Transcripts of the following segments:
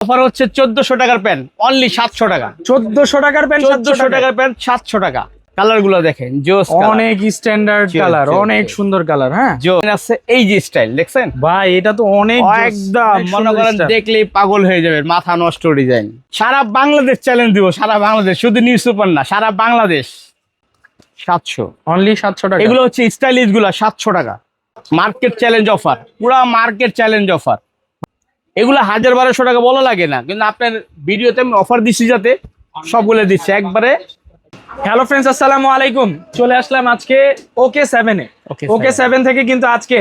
Offer হচ্ছে চোদ্দশো টাকার প্যান্ট অনলি সাতশো টাকা। চোদ্দশো টাকার প্যান্ট চোদ্দশো টাকার প্যান্ট সাতশো টাকা। কালারগুলো দেখেন জোস অনেক স্ট্যান্ডার্ড কালার অনেক সুন্দর কালার হ্যাঁ? আছে এই যে স্টাইল দেখছেন? ভাই এটা তো অনেক একদম মনে করেন। দেখলেই পাগল হয়ে যাবে মাথা নষ্ট ডিজাইন সারা বাংলাদেশ চ্যালেঞ্জ দিব সারা বাংলাদেশ শুধু নিউজ সুপার না সারা বাংলাদেশ। সাতশো। অনলি সাতশো টাকা। এগুলো হচ্ছে স্টাইলিশগুলা সাতশো টাকা। মার্কেট চ্যালেঞ্জ অফার পুরা মার্কেট চ্যালেঞ্জ অফার এগুলো হাজার বারোশো টাকা বলা লাগে না কিন্তু আপনার ভিডিওতে আমি অফার দিচ্ছি যাতে সবগুলো দিচ্ছে। একবারে হ্যালো ফ্রেন্ডস আসসালামু আলাইকুম। চলে আসলাম আজকে ওকে সেভেনে ওকে সেভেন থেকে কিন্তু আজকে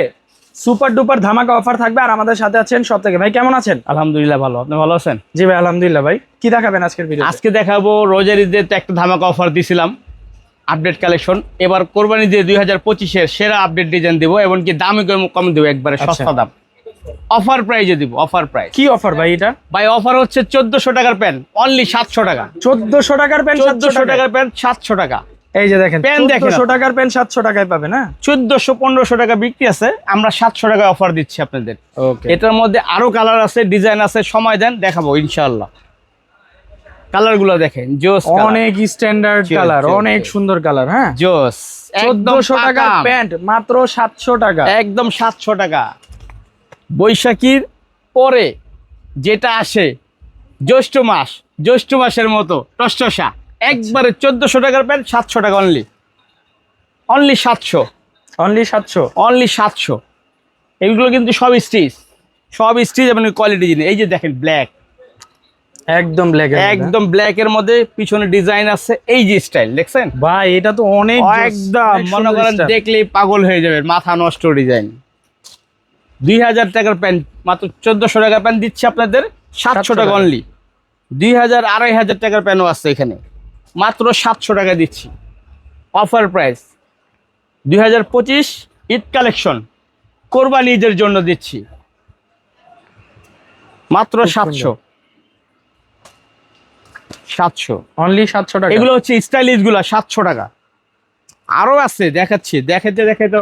সুপার ডুপার ধামাকা অফার থাকবে আর আমাদের সাথে আছেন সব থেকে ভাই কেমন আছেন? আলহামদুলিল্লাহ ভালো। আপনি ভালো আছেন? জি ভাই আলহামদুলিল্লাহ ভাই। কি দেখাবেন আজকের ভিডিও আজকে দেখাবো রোজার ঈদের তো একটা ধামাকা অফার দিছিলাম আপডেট কালেকশন এবার কোরবানি দিয়ে দুই হাজার পঁচিশের সেরা আপডেট ডিজাইন দিব এমনকি দামে কম দেবো একবারে আচ্ছা। সস্তা দাম। অফার প্রাইজে দিব অফার প্রাইস কি অফার ভাই এটা? ভাই অফার হচ্ছে চোদ্দশো টাকার প্যান্ট অনলি সাতশো টাকা। চোদ্দশো টাকার প্যান্ট চোদ্দশো টাকার প্যান্ট সাতশো টাকা। এই যে দেখেন Pen দেখেন টাকার প্যান্ট সাতশো টাকায় পাবেন হ্যাঁ চোদ্দশো পনেরোশো টাকা বিক্রি আছে আমরা সাতশো টাকায় অফার দিচ্ছি আপনাদের। এটার মধ্যে আরও কালার আছে ডিজাইন আছে সময় দেন দেখাবো ইনশাল্লাহ কালারগুলো দেখেন জোস অনেক স্ট্যান্ডার্ড কালার অনেক সুন্দর কালার হ্যাঁ? জোস চোদ্দশো টাকা প্যান্ট মাত্র সাতশো টাকা। একদম সাতশো টাকা। বৈশাখীর পরে যেটা আসে জ্যৈষ্ঠ মাস জ্যৈষ্ঠ মাসের মতো টসটসা। একবারে চোদ্দশো টাকার প্যান্ট সাতশো টাকা অনলি অনলি সাতশো। অনলি সাতশো? অনলি সাতশো। এগুলো কিন্তু সব স্টিচ সব স্টিচ এবং কোয়ালিটি জিনিস। এই যে দেখেন ব্ল্যাক একদম ব্ল্যাক একদম ব্ল্যাক এর মধ্যে পিছনে ডিজাইন আছে এই যে স্টাইল দেখছেন? ভাই এটা তো অনেক একদম মনে করেন। দেখলেই পাগল হয়ে যাবে মাথা নষ্ট ডিজাইন দুই হাজার টাকার প্যান্ট মাত্র চোদ্দশো টাকার প্যান্ট দিচ্ছি আপনাদের সাতশো টাকা টাকা। অনলি দুই হাজার আড়াই হাজার টাকার প্যান্টও আছে এখানে। মাত্র সাতশো টাকা দিচ্ছি। Offer price. দুই হাজার পঁচিশ ঈদ কালেকশন। কোরবানি ঈদের জন্য দিচ্ছি। মাত্র সাতশো। সাতশো। অনলি সাতশো টাকা। এগুলো হচ্ছে স্টাইলিশগুলা সাতশো টাকা। আরও আছে দেখাচ্ছি। দেখাতে দেখাতে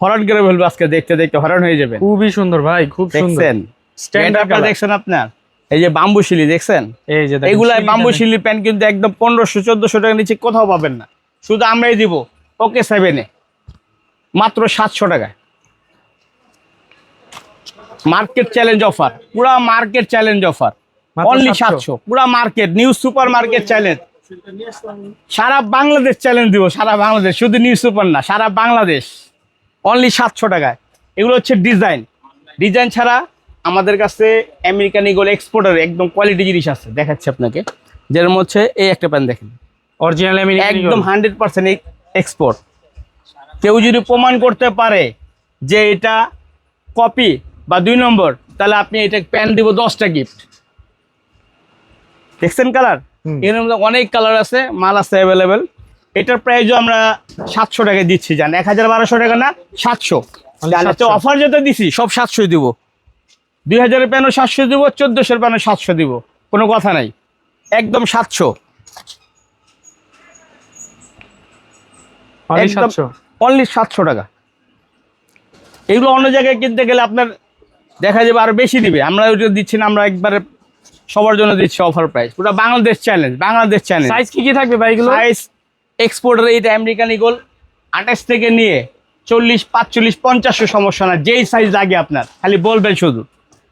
হরান করে ফেলব আজকে দেখতে দেখতে হরান হয়ে যাবে। খুবই সুন্দর ভাই খুব সুন্দর। দেখছেন? স্ট্যান্ডার্ড দেখছেন আপনার? এই যে বাম্বু শিলি দেখছেন? এই যে এগুলা বাম্বু শিলি প্যান্ট কিন্তু একদম পনেরোশো চোদ্দশো টাকা নিচে কোথাও পাবেন না। শুধু আমরাই দিব। ওকে সেভেনে মাত্র সাতশো টাকায়। মার্কেট চ্যালেঞ্জ অফার পুরা মার্কেট চ্যালেঞ্জ অফার অনলি সাতশো। পুরা market new super market challenge সারা বাংলাদেশ চ্যালেঞ্জ দিব সারা বাংলাদেশ। শুধু নিউ সুপার না সারা বাংলাদেশ। অনলি সাতশো টাকায়। এগুলো হচ্ছে ডিজাইন ডিজাইন ছাড়া আমাদের কাছে আমেরিকান ইগল এক্সপোর্টার একদম কোয়ালিটি জিনিস আছে। দেখাচ্ছি আপনাকে। যেরকম হচ্ছে এই একটা প্যান্ট দেখেন। অরিজিনাল একদম হান্ড্রেড পার্সেন্ট এক্সপোর্ট কেউ যদি প্রমাণ করতে পারে যে এটা কপি বা দুই নম্বর তাহলে আপনি এটা প্যান দিব দশটা গিফট দেখছেন কালার। এর মধ্যে অনেক কালার আছে মাল আছে অ্যাভেলেবেল এটার প্রাইসও আমরা সাতশো টাকায় দিচ্ছি জান। এক হাজার বারোশো টাকা না সাতশো। অফার যেটা দিছি সব সাতশোই দিব। দুই হাজারের প্যানও সাতশো দিব চোদ্দোশোর প্যানও সাতশো দিব। কোনো কথা নাই। একদম সাতশো। অনলি একদম সাতশো? অনলি সাতশো টাকা। এগুলো অন্য জায়গায় কিনতে গেলে আপনার দেখা যাবে আরও বেশি দিবে। আমরা ওইটা দিচ্ছি না আমরা একবারে সবার জন্য দিচ্ছি অফার প্রাইস পুরো Bangladesh challenge Bangladesh challenge size কি কি থাকবে ভাই এগুলো? সাইজ এক্সপোর্টার এইটা আমেরিকান ইগল আঠাশ থেকে নিয়ে চল্লিশ পাঁচচল্লিশ পঞ্চাশশো সমস্যা না যেই সাইজ লাগে আপনার খালি বলবেন শুধু।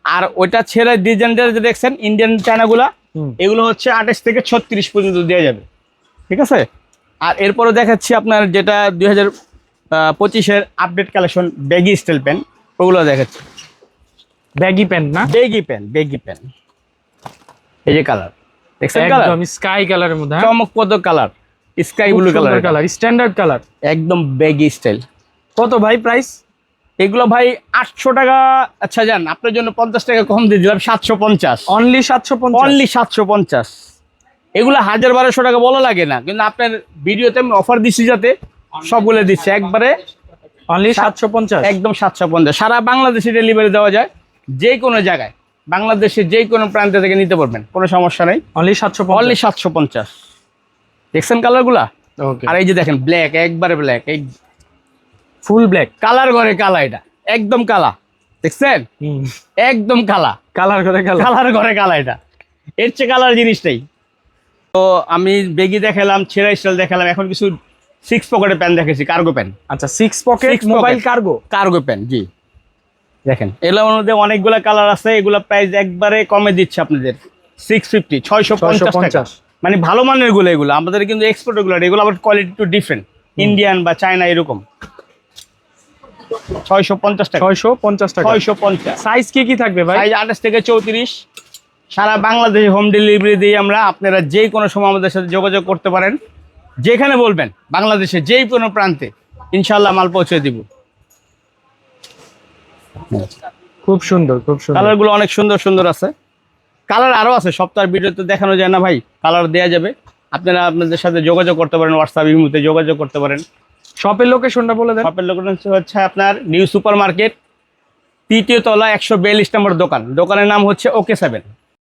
আর ওইটা ছেড়ে ডিজাইনটা যে দেখছেন ইন্ডিয়ান চায়নাগুলা। এগুলো হচ্ছে আঠাশ থেকে ছত্রিশ পর্যন্ত দেওয়া যাবে। ঠিক আছে? আর এরপরে দেখাচ্ছি আপনার যেটা দুই হাজার পঁচিশের update collection baggy style pant ওগুলো দেখাচ্ছি। ব্যাগি প্যান্ট না? বেগি পেন বেগি পেন এই যে কালার দেখছেন কালার স্কাই কালারের মধ্যে হ্যাঁ? চমকপ্রদ colour sky blue colour colour standard colour একদম ব্যাগি স্টাইল কত ভাই প্রাইস এগুলো ভাই আটশো টাকা আচ্ছা যান আপনার জন্য পঞ্চাশ টাকা কম দিয়ে দিলাম সাতশো পঞ্চাশ। অনলি সাতশো পঞ্চাশ। অনলি সাতশো পঞ্চাশ। এগুলো হাজার বারোশো টাকা বলা লাগে না কিন্তু আপনার ভিডিওতে আমি অফার দিচ্ছি যাতে সবগুলো দিচ্ছি। একবারে অনলি সাতশো পঞ্চাশ। একদম সাতশো পঞ্চাশ। সারা বাংলাদেশে ডেলিভারি দেওয়া যায় যে কোনো জায়গায়। বাংলাদেশের যে কোনো প্রান্ত থেকে নিতে পারবেন কোনো সমস্যা নেই। অনলি সাতশো অনলি সাতশো পঞ্চাশ। দেখছেন কালারগুলা? আর এই যে দেখেন ব্ল্যাক একবারে ব্ল্যাক এই ফুল ব্ল্যাক কালার ঘরে কালা এটা একদম কালা। দেখছেন? একদম কালা। কালার করে কালার কালার ঘরে কালা এটা। এর চেয়ে কালার জিনিসটাই। তো আমি বেগি দেখালাম ছেঁড়া স্টাইল দেখালাম এখন কিছু সিক্স পকেটের প্যান্ট দেখেছি কার্গো প্যান্ট আচ্ছা six pocket mobile cargo cargo pant জি। দেখেন এগুলোর মধ্যে অনেকগুলো কালার আছে এগুলো প্রাইস একবারে কমে দিচ্ছে আপনাদের। সিক্স ফিফটি ছয়শো পঞ্চাশ টাকা। 650 মানে ভালো মানেরগুলো এগুলো। আমাদের কিন্তু এক্সপোর্টগুলো এগুলো আবার কোয়ালিটি একটু ডিফারেন্ট ইন্ডিয়ান বা চায়না এরকম। ছয়শো পঞ্চাশ টাকা। ছয়শো পঞ্চাশ টাকা। ছয়শো পঞ্চাশ। সাইজ কি কি থাকবে ভাই? সাইজ আঠাশ থেকে চৌত্রিশ। সারা বাংলাদেশে হোম ডেলিভারি দিই আমরা আপনারা যে কোনো সময় আমাদের সাথে যোগাযোগ করতে পারেন। যেখানে বলবেন বাংলাদেশে যেই কোনো প্রান্তে ইনশাল্লাহ মাল পৌঁছে দিব। খুব সুন্দর খুব সুন্দর। কালারগুলো অনেক সুন্দর সুন্দর আছে। কালার আরও আছে সপ্তাহের ভিডিওতে দেখানো যায় না ভাই কালার দেওয়া যাবে। আপনারা আপনাদের সাথে যোগাযোগ করতে পারেন হোয়াটসঅ্যাপ ইমুতে যোগাযোগ করতে পারেন। শপের লোকেশনটা বলে দেন। শপের লোকেশন হচ্ছে আপনার নিউ সুপার মার্কেট তৃতীয় তলা একশো বিয়াল্লিশ নম্বর দোকান। দোকানের নাম হচ্ছে ওকে সেভেন